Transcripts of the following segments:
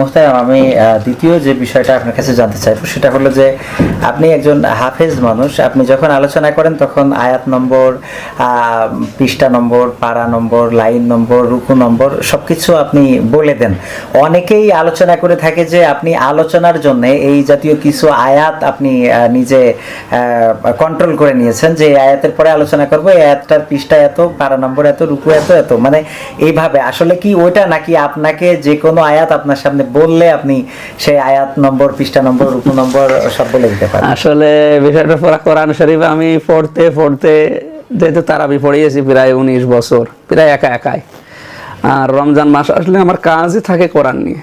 মোস্তারাম আমি দ্বিতীয় যে বিষয়টা আপনার কাছে জানতে চাইব, সেটা হলো যে আপনি একজন হাফেজ মানুষ, আপনি যখন আলোচনা করেন তখন আয়াত নম্বর পৃষ্ঠা নম্বর, পারা নম্বর, লাইন নম্বর, রুকু নম্বর, সবকিছু আপনি বলে দেন। অনেকেই আলোচনা করে থাকে যে আপনি আলোচনার জন্য এই জাতীয় কিছু আয়াত আপনি নিজে কন্ট্রোল করে নিয়েছেন যে আয়াতের পরে আলোচনা করব, এই আয়াতটার পৃষ্ঠা এত পাড়া নম্বর এত, রুকু এত এত। মানে এইভাবে, আসলে কি ওইটা নাকি আপনাকে যে কোনো আয়াত আপনার সামনে বললে আপনি সেই আয়াত নম্বর, পৃষ্ঠা নম্বর রুকু নম্বর, সব বলে দিতে পারেন। আসলে বিষয়টা পড়া কোরআন শরীফ আমি পড়তে পড়তে যেহেতু পড়িয়েছি প্রায় উনিশ বছর, প্রায় একা একাই। আর রমজান মাস আসলে আমার কাজই থাকে কোরআন নিয়ে।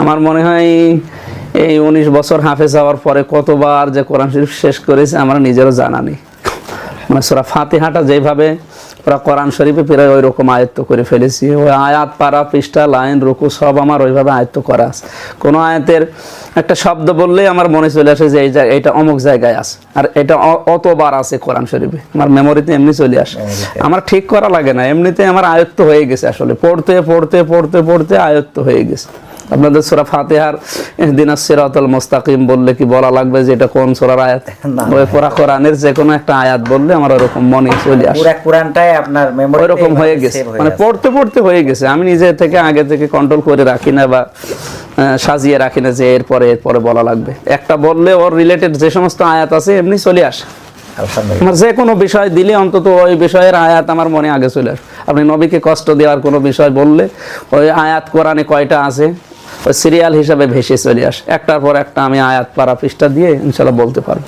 আমার মনে হয় এই উনিশ বছর হাফেজ হওয়ার পরে কতবার যে কোরআন শরীফ শেষ করেছে আমার নিজেরও জানা নেই। মানে সোরা ফাতিহাটা যেভাবে ওরা কোরআন শরীফে প্রায় ওই রকম আয়ত্ত করে ফেলেছি। ওই আয়াত পারা পৃষ্ঠা লাইন রুকু সব আমার ওইভাবে আয়ত্ত করা আছে। কোনো আয়াতের একটা শব্দ বললেই আমার মনে চলে আসে যে এই জায়গা এটা অমুক জায়গায় আছে। আর এটা অতবার আছে কোরআন শরীফে। আমার মেমোরিতে এমনি চলে আসে। আমার ঠিক করা লাগে না। এমনিতে আমার আয়ত্ত হয়ে গেছে আসলে। পড়তে পড়তে পড়তে পড়তে আয়ত্ত হয়ে গেছে। আপনাদের সোরা ফাতেহার দিন সিরাতুল মুস্তাকিম বললে কি বলা লাগবে যে এটা কোন সোরার আয়াত? ওই পুরা কোরআনের যে কোনো একটা আয়াত বললে আমার ওরকম মনে চলে আসে। পুরা কোরআনটাই আপনার মেমোরি ওইরকম হয়ে গেছে। মানে পড়তে পড়তে হয়ে গেছে। আমি নিজে থেকে আগে থেকে কন্ট্রোল করে রাখি না বা সাজিয়ে রাখি না যে এরপরে এরপরে বলা লাগবে। একটা বললে ওর রিলেটেড যে সমস্ত আয়াত আছে এমনি চলে আসে। আমার যে কোনো বিষয় দিলে অন্তত ওই বিষয়ের আয়াত আমার মনে আগে চলে আসে। আপনি নবীকে কষ্ট দেওয়ার কোনো বিষয় বললে ওই আয়াত কোরআনে কয়টা আছে? ওই সিরিয়াল হিসাবে ভেসে চলে আসে। একটার পর একটা আমি আয়াত পারা পৃষ্ঠা দিয়ে ইনশাল্লাহ বলতে পারব।